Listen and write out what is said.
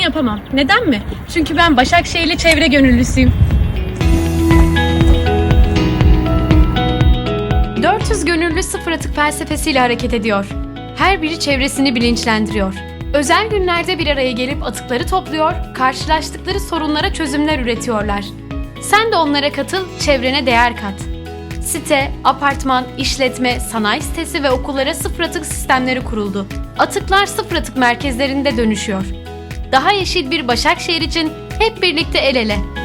yapamam. Neden mi? Çünkü ben Başakşehirli çevre gönüllüsüyüm. 400 gönüllü sıfır atık felsefesiyle hareket ediyor. Her biri çevresini bilinçlendiriyor. Özel günlerde bir araya gelip atıkları topluyor, karşılaştıkları sorunlara çözümler üretiyorlar. Sen de onlara katıl, çevrene değer kat. Site, apartman, işletme, sanayi sitesi ve okullara sıfır atık sistemleri kuruldu. Atıklar sıfır atık merkezlerinde dönüşüyor. Daha yeşil bir Başakşehir için hep birlikte el ele.